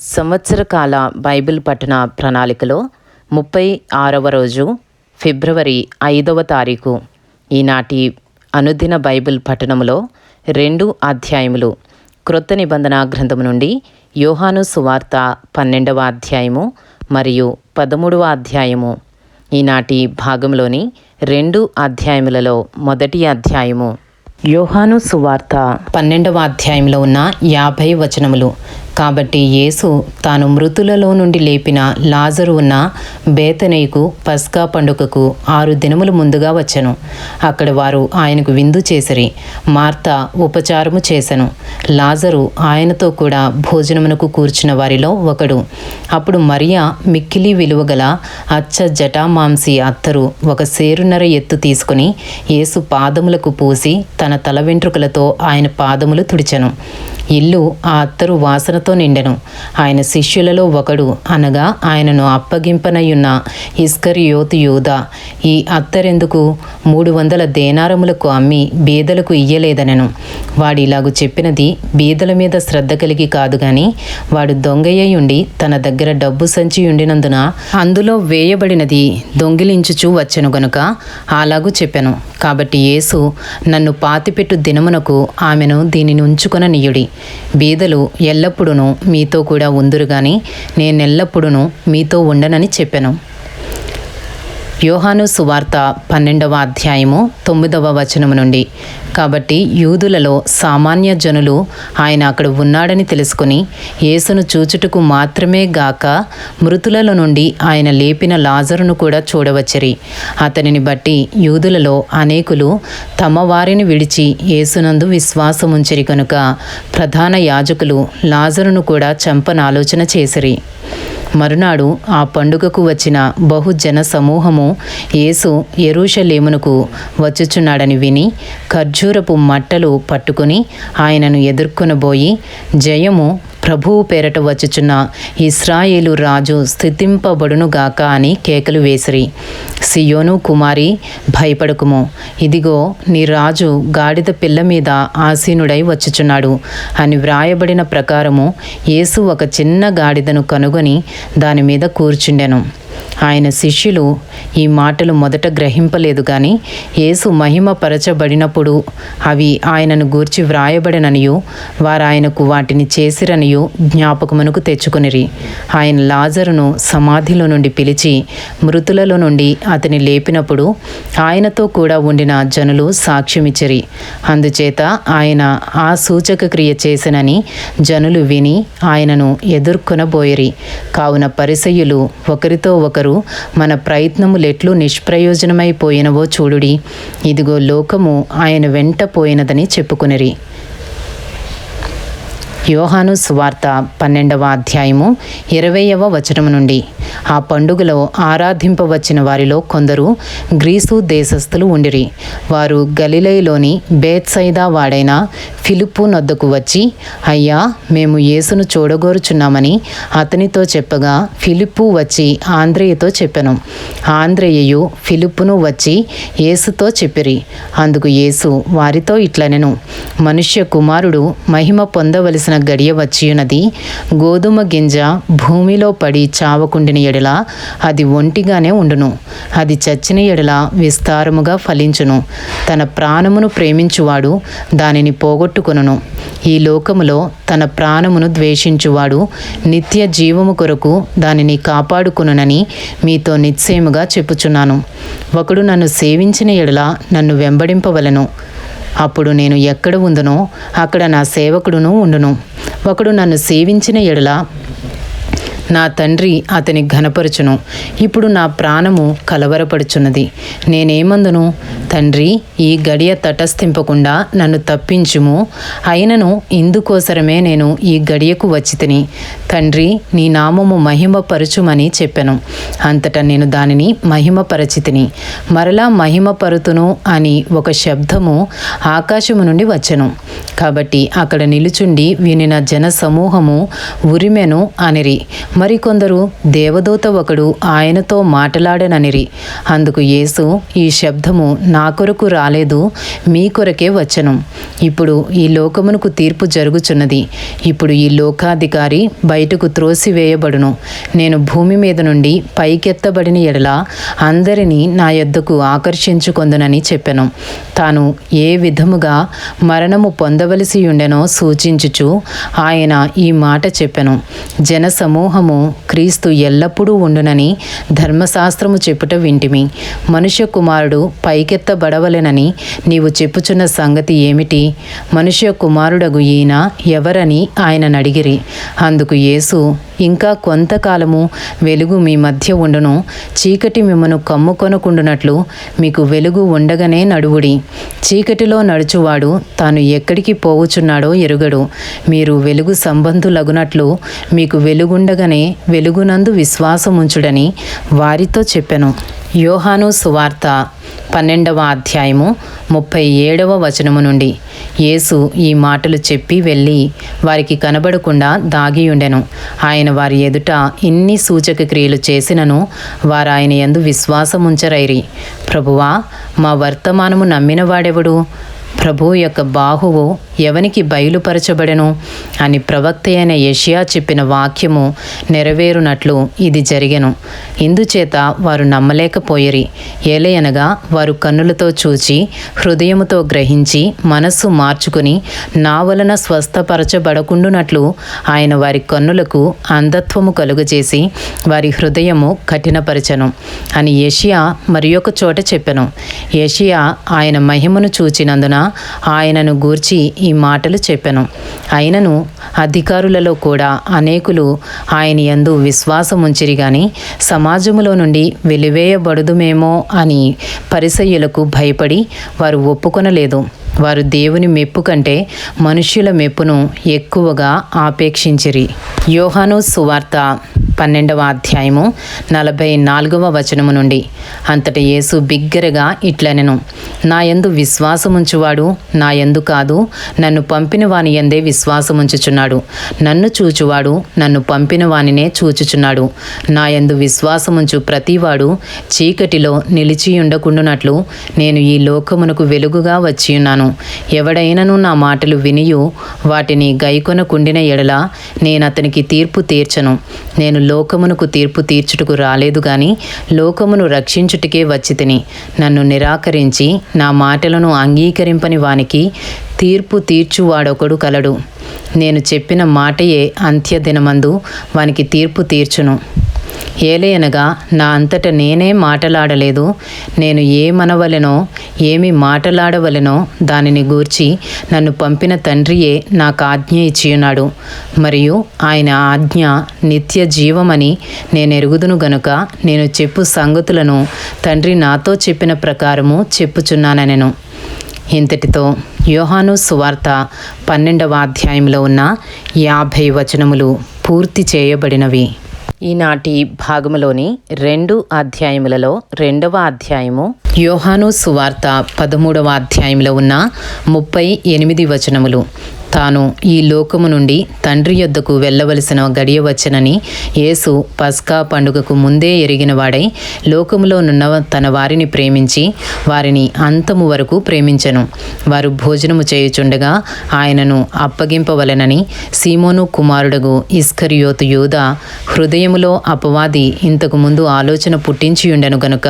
సంవత్సర కాల బైబిల్ పఠన ప్రణాళికలో ముప్పై ఆరవ రోజు ఫిబ్రవరి ఐదవ తారీఖు ఈనాటి అనుదిన బైబిల్ పఠనములో రెండు అధ్యాయములు. క్రొత్త నిబంధన గ్రంథము నుండి యోహాను సువార్త పన్నెండవ అధ్యాయము మరియు పదమూడవ అధ్యాయము. ఈనాటి భాగంలోని రెండు అధ్యాయములలో మొదటి అధ్యాయము. యోహాను సువార్త పన్నెండవ అధ్యాయంలో ఉన్న యాభై వచనములు. కాబట్టి యేసు తాను మృతులలో నుండి లేపిన లాజరు ఉన్న బేతనయ్యకు పస్కా పండుగకు ఆరు దినములు ముందుగా వచ్చను. అక్కడ వారు ఆయనకు విందు చేసిరి. మార్త ఉపచారము చేసెను. లాజరు ఆయనతో కూడా భోజనమునకు కూర్చున్న వారిలో ఒకడు. అప్పుడు మరియా మిక్కిలి విలువగల అచ్చ జటామాంసి అత్తరు ఒక సేరున్నర ఎత్తు తీసుకుని యేసు పాదములకు పూసి తన తల వెంట్రుకలతో ఆయన పాదములు తుడిచెను. ఇల్లు ఆ అత్తరు వాసనతో నిండెను. ఆయన శిష్యులలో ఒకడు. అనగా ఆయనను అప్పగింపనయున్న ఇస్కరియోతు యూదా ఈ అత్తరెందుకు మూడు వందల దేనారములకు అమ్మి బీదలకు ఇయ్యలేదనెను. వాడు ఇలాగు చెప్పినది బీదల మీద శ్రద్ధ కలిగి కాదు గాని వాడు దొంగయ్య ఉండి తన దగ్గర డబ్బు సంచి ఉండినందున అందులో వేయబడినది దొంగిలించుచూ వచ్చెను గనుక అలాగూ చెప్పెను. కాబట్టి యేసు నన్ను పాతిపెట్టు దినమునకు ఆమెను దీనిని ఉంచుకొననీయుడి. బీదలు ఎల్లప్పుడూ మీతో కూడా ఉందురు నేను నేనెల్లప్పుడూ మీతో ఉండనని చెప్పాను. యోహాను సువార్త పన్నెండవ అధ్యాయము తొమ్మిదవ వచనము నుండి. కాబట్టి యూదులలో సామాన్య జనులు ఆయన అక్కడ ఉన్నాడని తెలుసుకుని యేసును చూచుటకు మాత్రమే గాక మృతులలో నుండి ఆయన లేపిన లాజరును కూడా చూడవచ్చరి. అతనిని బట్టి యూదులలో అనేకులు తమ వారిని విడిచి యేసునందు విశ్వాసముంచరి కనుక ప్రధాన యాజకులు లాజరును కూడా చంపనాలోచన చేసిరి. మరునాడు ఆ పండుగకు వచ్చిన బహుజన సమూహము యేసు ఎరుషలేమునకు వచ్చుచున్నాడని విని ఖర్జూరపు మట్టలు పట్టుకుని ఆయనను ఎదుర్కొనబోయి జయము ప్రభువు పేరట వచ్చుచున్న ఇస్రాయేలు రాజు స్థితింపబడునుగాక అని కేకలు వేసిరి. సియోను కుమారి భయపడకుము. ఇదిగో నీ రాజు గాడిద పిల్ల మీద ఆసీనుడై వచ్చుచున్నాడు. అని వ్రాయబడిన ప్రకారము యేసు ఒక చిన్న గాడిదను కనుగొని దాని మీద కూర్చుండెను. ఆయన శిష్యులు ఈ మాటలు మొదట గ్రహింపలేదు కానీ యేసు మహిమ పరచబడినప్పుడు అవి ఆయనను గూర్చి వ్రాయబడిననియు వారు ఆయనకు వాటిని చేసిరనియు జ్ఞాపకమునకు తెచ్చుకునిరి. ఆయన లాజరును సమాధిలో నుండి పిలిచి మృతులలో నుండి అతని లేపినప్పుడు ఆయనతో కూడా ఉండిన జనులు సాక్ష్యమిచ్చిరి. అందుచేత ఆయన ఆ సూచక క్రియ చేసినని జనులు విని ఆయనను ఎదుర్కొనబోయిరి. కావున పరిసయ్యులు ఒకరితో ఒకరు మన ప్రయత్నములెట్లు నిష్ప్రయోజనమైపోయినవో చూడుడి. ఇదిగో లోకము ఆయన వెంట పోయినదని చెప్పుకునిరి. యోహాను సువార్త పన్నెండవ అధ్యాయము ఇరవయవ వచనము నుండి. ఆ పండుగలో ఆరాధింపవచ్చిన వారిలో కొందరు గ్రీసు దేశస్థులు ఉండిరి. వారు గలిలైలోని బేత్సైదా వాడైన ఫిలిప్పు నొద్దకు వచ్చి అయ్యా మేము యేసును చూడగోరుచున్నామని అతనితో చెప్పగా ఫిలిప్పు వచ్చి ఆంధ్రేయతో చెప్పెను. ఆంధ్రేయు ఫిలిప్పును వచ్చి యేసుతో చెప్పిరి. అందుకు యేసు వారితో ఇట్లనెను. మనుష్య కుమారుడు మహిమ పొందవలసిన గడియ వచ్చియున్నది గోధుమ గింజ భూమిలో పడి చావకుండిన ఎడల అది ఒంటిగానే ఉండును. అది చచ్చిన ఎడల విస్తారముగా ఫలించును. తన ప్రాణమును ప్రేమించువాడు దానిని పోగొట్టుకొనును. ఈ లోకములో తన ప్రాణమును ద్వేషించువాడు నిత్య జీవము కొరకు దానిని కాపాడుకునునని మీతో నిశ్చయముగా చెప్పుచున్నాను. ఒకడు నన్ను సేవించిన ఎడల నన్ను వెంబడింపవలను. అప్పుడు నేను ఎక్కడ ఉందునో అక్కడ నా సేవకుడును ఉండును. ఒకడు నన్ను సేవించిన ఎడల నా తండ్రి అతని ఘనపరచును. ఇప్పుడు నా ప్రాణము కలవరపడుచున్నది. నేనేమందును? తండ్రి ఈ గడియ తటస్థింపకుండా నన్ను తప్పించుము. అయినను ఇందుకోసరమే నేను ఈ గడియకు వచ్చితిని. తండ్రి నీ నామము మహిమపరచుమని చెప్పెను. అంతటా నేను దానిని మహిమపరచితిని. మరలా మహిమపరుతును అని ఒక శబ్దము ఆకాశము నుండి వచ్చెను. కాబట్టి అక్కడ నిలుచుండి వినిన జన సమూహము ఉరిమెను అనిరి. మరికొందరు దేవదూత ఒకడు ఆయనతో మాట్లాడననిరి. అందుకు యేసు ఈ శబ్దము నా కొరకు రాలేదు మీ కొరకే వచ్చను. ఇప్పుడు ఈ లోకమునకు తీర్పు జరుగుచున్నది. ఇప్పుడు ఈ లోకాధికారి బయటకు త్రోసివేయబడును. నేను భూమి మీద నుండి పైకెత్తబడిన ఎడల అందరినీ నా యొద్దకు ఆకర్షించుకొందునని చెప్పెను. తాను ఏ విధముగా మరణము పొందవలసి ఉండెనో సూచించుచు ఆయన ఈ మాట చెప్పెను. జన సమూహము క్రీస్తు ఎల్లప్పుడూ ఉండునని ధర్మశాస్త్రము చెప్పుట వింటిమి. మనుష్య కుమారుడు పైకెత్తబడవలెనని నీవు చెప్పుచున్న సంగతి ఏమిటి? మనుష్య కుమారుడగు ఈయన ఎవరని ఆయన అడిగిరి అందుకు యేసు ఇంకా కొంతకాలము వెలుగు మీ మధ్య ఉండును. చీకటి మిమ్మను కమ్ముకొనకుండునట్లు మీకు వెలుగు ఉండగానే నడువుడి. చీకటిలో నడుచువాడు తాను ఎక్కడికి పోవుచున్నాడో ఎరుగడు. మీరు వెలుగు సంబంధులగునట్లు మీకు వెలుగుండగానే వెలుగునందు విశ్వాసముంచుడని వారితో చెప్పెను. యోహాను సువార్త పన్నెండవ అధ్యాయము ముప్పై ఏడవ వచనము నుండి. యేసు ఈ మాటలు చెప్పి వెళ్ళి వారికి కనబడకుండా దాగియుండెను. ఆయన వారి ఎదుట ఇన్ని సూచక క్రియలు చేసినను వారు ఆయన యందు విశ్వాసముంచరైరి. ప్రభువా మా వర్తమానము నమ్మినవాడెవడు? ప్రభువు యొక్క బాహువు ఎవనికి బయలుపరచబడెను అని ప్రవక్త అయిన యషియా చెప్పిన వాక్యము నెరవేరునట్లు ఇది జరిగెను. ఇందుచేత వారు నమ్మలేకపోయిరి. ఏలయనగా వారు కన్నులతో చూచి హృదయముతో గ్రహించి మనస్సు మార్చుకుని నా వలన స్వస్థపరచబడకుండునట్లు ఆయన వారి కన్నులకు అంధత్వము కలుగజేసి వారి హృదయము కఠినపరచను అని యషియా మరి ఒక చోట చెప్పెను. యషియా ఆయన మహిమను చూచినందున ఆయనను గూర్చి ఈ మాటలు చెప్పెను. అయినను అధికారులలో కూడా అనేకులు ఆయన యందు విశ్వాసముంచిరి గాని సమాజములో నుండి వెలివేయబడుదుమేమో అని పరిసయ్యులకు భయపడి వారు ఒప్పుకొనలేదు. వారు దేవుని మెప్పు కంటే మనుష్యుల మెప్పును ఎక్కువగా ఆపేక్షించిరి. యోహాను సువార్త పన్నెండవ అధ్యాయము నలభై నాలుగవ వచనము నుండి. అంతట యేసు బిగ్గరగా ఇట్లనెను నా యందు విశ్వాసముంచువాడు నా యందు కాదు నన్ను పంపిన వాని ఎందే విశ్వాసముంచుచున్నాడు. నన్ను చూచువాడు నన్ను పంపిన వానినే చూచుచున్నాడు. నా యందు విశ్వాసముంచు ప్రతివాడు చీకటిలో నిలిచియుండకుండునట్లు నేను ఈ లోకమునకు వెలుగుగా వచ్చియున్నాను. ఎవడైనను నా మాటలు వినియు వాటిని గైకొన కుండిన ఎడల నేను అతనికి తీర్పు తీర్చను. నేను లోకమునకు తీర్పు తీర్చుటకు రాలేదు గాని లోకమును రక్షించుటకే వచ్చి తిని నన్ను నిరాకరించి నా మాటలను అంగీకరింపని వానికి తీర్పు తీర్చువాడొకడు కలడు. నేను చెప్పిన మాటయే అంత్యదినమందు వానికి తీర్పు తీర్చును. ఏలయనగా నా అంతట నేనే మాటలాడలేదు. నేను ఏమనవలెనో ఏమి మాటలాడవలెనో దానిని గూర్చి నన్ను పంపిన తండ్రియే నాకు ఆజ్ఞ ఇచ్చియున్నాడు. మరియు ఆయన ఆజ్ఞ నిత్య జీవమని నేను ఎరుగుదును గనుక నేను చెప్పు సంగతులను తండ్రి నాతో చెప్పిన ప్రకారము చెప్పుచున్నానెను ఇంతటితో యోహాను సువార్త పన్నెండవ అధ్యాయంలో ఉన్న యాభై వచనములు పూర్తి చేయబడినవి. ఈనాటి భాగములోని రెండు అధ్యాయములలో రెండవ అధ్యాయము యోహాను సువార్త పదమూడవ అధ్యాయంలో ఉన్న ముప్పై ఎనిమిది వచనములు. తాను ఈ లోకము నుండి తండ్రి యొద్దకు వెళ్ళవలసిన గడియ వచ్చనని యేసు పస్కా పండుగకు ముందే ఎరిగినవాడై లోకములో నున్న తన వారిని ప్రేమించి వారిని అంతము వరకు ప్రేమించను. వారు భోజనము చేయుచుండగా ఆయనను అప్పగింపవలెనని సీమోను కుమారుడగు ఇస్కరియోతు యూద హృదయములో అపవాది ఇంతకు ముందు ఆలోచన పుట్టించియుండెను గనుక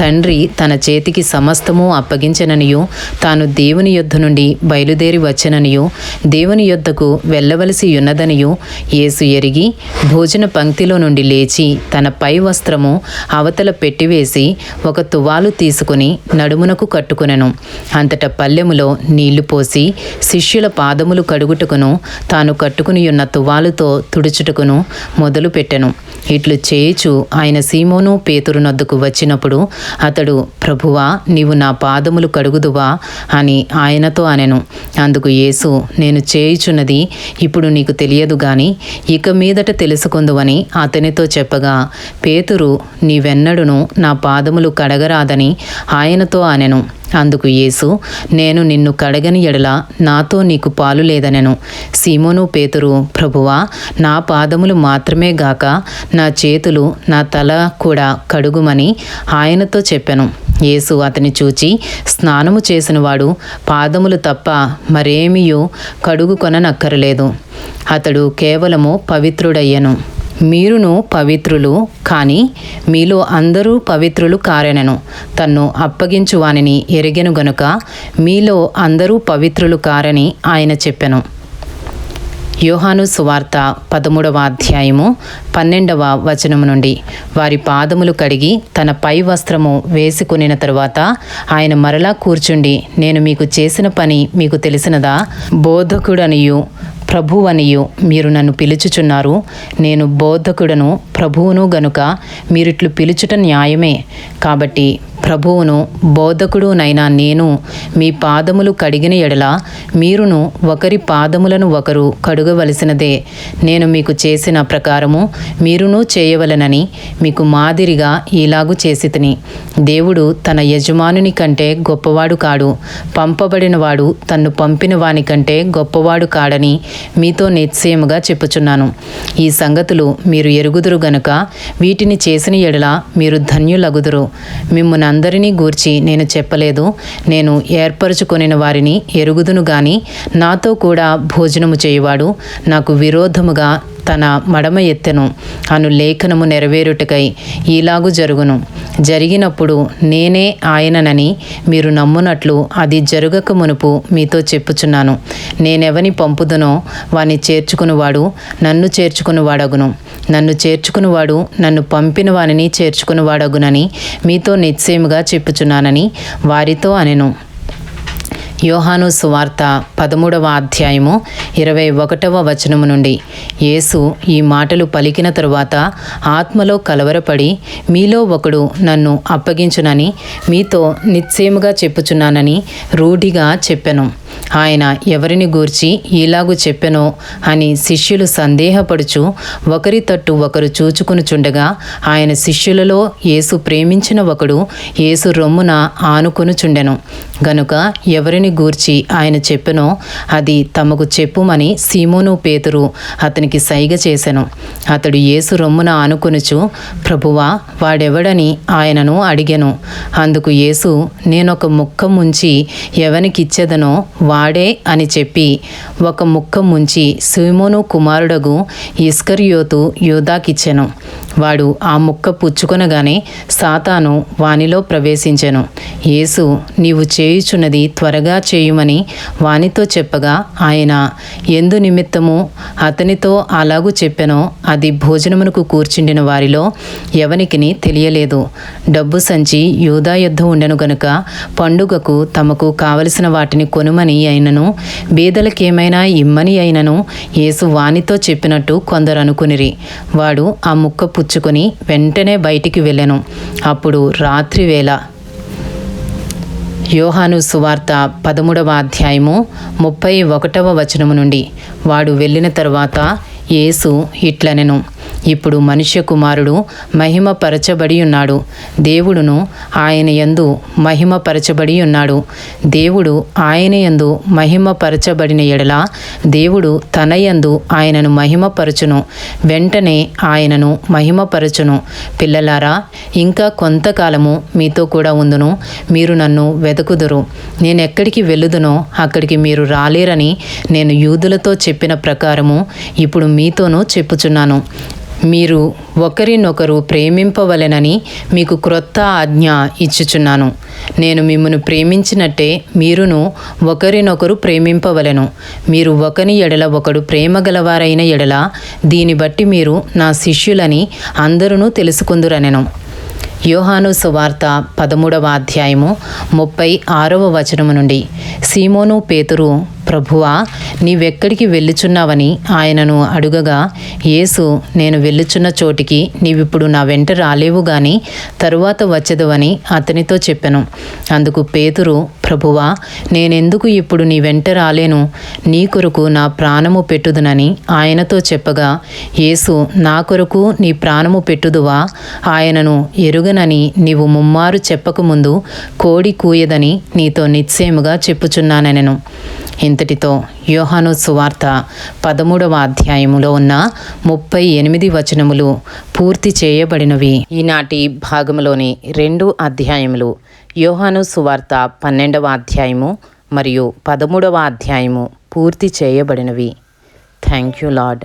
తండ్రి తన చేతికి సమస్తము అప్పగించననియు తాను దేవుని యొద్ద నుండి బయలుదేరి వచ్చననియు దేవుని యొద్దకు వెళ్ళవలసి ఉన్నదనియు యేసు ఎరిగి భోజన పంక్తిలో నుండి లేచి తన పై వస్త్రము అవతల పెట్టివేసి ఒక తువాలు తీసుకుని నడుమునకు కట్టుకునెను. అంతట పల్లెములో నీళ్ళు పోసి శిష్యుల పాదములు కడుగుటకును తాను కట్టుకుని ఉన్న తువాలుతో తుడుచుటకును మొదలుపెట్టెను ఇట్లు చేయుచు ఆయన సీమోను పేతురు నొద్దుకు వచ్చినప్పుడు అతడు ప్రభువా నీవు నా పాదములు కడుగుదువా? అని ఆయనతో అనెను. అందుకు యేసు నేను చేయుచున్నది ఇప్పుడు నీకు తెలియదు గాని ఇక మీదట తెలుసుకుందువని అతనితో చెప్పగా పేతురు నీవెన్నడును నా పాదములు కడగరాదని ఆయనతో అనెను. అందుకు యేసు నేను నిన్ను కడగని ఎడల నాతో నీకు పాలు లేదనెను. సీమోను పేతురు ప్రభువా నా పాదములు మాత్రమే గాక నా చేతులు నా తల కూడా కడుగుమని ఆయనతో చెప్పాను. యేసు అతని చూచి స్నానము చేసినవాడు పాదములు తప్ప మరేమియో కడుగు కొననక్కరలేదు. అతడు కేవలము పవిత్రుడయ్యను. మీరును పవిత్రులు కానీ మీలో అందరూ పవిత్రులు కారెనను. తన్ను అప్పగించు వానిని ఎరిగెను గనుక మీలో అందరూ పవిత్రులు కారని ఆయన చెప్పెను. యోహాను సువార్త పదమూడవ అధ్యాయము పన్నెండవ వచనము నుండి. వారి పాదములు కడిగి తన పై వస్త్రము వేసుకునిన తరువాత ఆయన మరలా కూర్చుండి నేను మీకు చేసిన పని మీకు తెలిసినదా? బోధకుడనియు ప్రభువనియు మీరు నన్ను పిలుచుచున్నారు. నేను బోధకుడను ప్రభువును గనుక మీరిట్లు పిలుచుట న్యాయమే. కాబట్టి ప్రభువును బోధకుడునైనా నేను మీ పాదములు కడిగిన ఎడల మీరును ఒకరి పాదములను ఒకరు కడుగవలసినదే. నేను మీకు చేసిన ప్రకారము మీరును చేయవలనని మీకు మాదిరిగా ఇలాగు చేసి దేవుడు తన యజమానుని కంటే గొప్పవాడు కాడు. పంపబడినవాడు తన్ను పంపిన వాని కంటే గొప్పవాడు కాడని మీతో నిశ్చయముగా చెప్పుచున్నాను. ఈ సంగతులు మీరు ఎరుగుదురు గనుక వీటిని చేసిన ఎడల మీరు ధన్యులగుదురు. మిమ్మునందరినీ గూర్చి నేను చెప్పలేదు. నేను ఏర్పరచుకొనిన వారిని ఎరుగుదును గాని నాతో కూడా భోజనము చేయువాడు నాకు విరోధముగా తన మడమ ఎత్తెను. అను లేఖనము నెరవేరుటకై ఈలాగు జరుగును. జరిగినప్పుడు నేనే ఆయననని మీరు నమ్మునట్లు అది జరగక మునుపు మీతో చెప్పుచున్నాను. నేనెవని పంపుదునో వాని చేర్చుకునివాడు నన్ను చేర్చుకునివాడగును. నన్ను చేర్చుకునివాడు నన్ను పంపిన వానిని చేర్చుకునివాడగునని మీతో నిశ్చయముగా చెప్పుచున్నానని వారితో అనెను. యోహాను సువార్త పదమూడవ అధ్యాయము ఇరవై ఒకటవ వచనము నుండి యేసు ఈ మాటలు పలికిన తరువాత ఆత్మలో కలవరపడి మీలో ఒకడు నన్ను అప్పగించునని మీతో నిశ్చయముగా చెప్పుచున్నానని రూఢిగా చెప్పెను. ఆయన ఎవరిని గూర్చి ఇలాగు చెప్పెనో అని శిష్యులు సందేహపడుచు ఒకరి తట్టు ఒకరు చూచుకునుచుండగా ఆయన శిష్యులలో యేసు ప్రేమించిన ఒకడు యేసు రొమ్మున ఆనుకొనుచుండెను. గనుక ఎవరిని గూర్చి ఆయన చెప్పెనో అది తమకు చెప్పుమని సీమోను పేతురు అతనికి సైగ చేశాను అతడు యేసు రొమ్మున ఆనుకొనుచు ప్రభువా వాడెవడని ఆయనను అడిగెను. అందుకు యేసు నేనొక ముక్క ముంచి ఎవనికిచ్చేదనో వాడే అని చెప్పి ఒక ముక్క ముంచి సీమోను కుమారుడగు ఇస్కర్యోతు యోధాకిచ్చెను. వాడు ఆ ముక్క పుచ్చుకొనగానే సాతాను వానిలో ప్రవేశించెను. యేసు నీవు చేయుచున్నది త్వరగా చేయుమని వానితో చెప్పగా ఆయన ఎందు నిమిత్తము అతనితో అలాగూ చెప్పెనో అది భోజనమునకు కూర్చుండిన వారిలో ఎవనికిని తెలియలేదు. డబ్బు సంచి యూదా యుద్ధం ఉండెను గనుక పండుగకు తమకు కావలసిన వాటిని కొనుమని అయినను బీదలకేమైనా ఇమ్మని అయినను యేసు వానితో చెప్పినట్టు కొందరు అనుకునిరి. వాడు ఆ ముక్క పుచ్చుకొని వెంటనే బయటికి వెళ్ళెను. అప్పుడు రాత్రి వేళ యోహాను సువార్త పదమూడవ అధ్యాయము ముప్పై ఒకటవ వచనము నుండి వాడు వెళ్ళిన తరువాత యేసు ఇట్లనెను. ఇప్పుడు మనుష్య కుమారుడు మహిమపరచబడి ఉన్నాడు. దేవుడును ఆయన యందు మహిమపరచబడి ఉన్నాడు. దేవుడు ఆయన యందు మహిమపరచబడిన ఎడల దేవుడు తన యందు ఆయనను మహిమపరచును. వెంటనే ఆయనను మహిమపరచును. పిల్లలారా ఇంకా కొంతకాలము మీతో కూడా ఉందును. మీరు నన్ను వెతుకుదురు నేను ఎక్కడికి వెళ్ళుదునో అక్కడికి మీరు రాలేరని నేను యూదులతో చెప్పిన ప్రకారము ఇప్పుడు మీతోనూ చెప్పుచున్నాను. మీరు ఒకరినొకరు ప్రేమింపవలెనని మీకు క్రొత్త ఆజ్ఞ ఇచ్చుచున్నాను. నేను మిమ్మను ప్రేమించినట్టే మీరును ఒకరినొకరు ప్రేమింపవలెను. మీరు ఒకని ఎడల ఒకడు ప్రేమ గలవారైన ఎడల దీన్ని బట్టి మీరు నా శిష్యులని అందరూ తెలుసుకుందురనెను. యోహాను సువార్త పదమూడవ అధ్యాయము ముప్పై ఆరవ వచనము నుండి. సీమోను పేతురు ప్రభువా నీవెక్కడికి వెళ్ళుచున్నావని ఆయనను అడుగగా యేసు నేను వెళ్ళుచున్న చోటికి నీవిప్పుడు నా వెంట రాలేవు గాని తరువాత వచ్చెదవని అతనితో చెప్పెను. అందుకు పేతురు ప్రభువా నేనెందుకు ఇప్పుడు నీ వెంట రాలేను? నీ కొరకు నా ప్రాణము పెట్టుదునని ఆయనతో చెప్పగా యేసు నా కొరకు నీ ప్రాణము పెట్టుదువా? ఆయనను ఎరుగనని నీవు ముమ్మారు చెప్పకముందు కోడి కూయదని నీతో నిశ్చయముగా చెప్పుచున్నానెనను. ఇంతటితో యోహాను సువార్త పదమూడవ అధ్యాయములో ఉన్న ముప్పై ఎనిమిది వచనములు పూర్తి చేయబడినవి. ఈనాటి భాగములోని రెండు అధ్యాయములు యోహాను సువార్త పన్నెండవ అధ్యాయము మరియు పదమూడవ అధ్యాయము పూర్తి చేయబడినవి. Thank you lord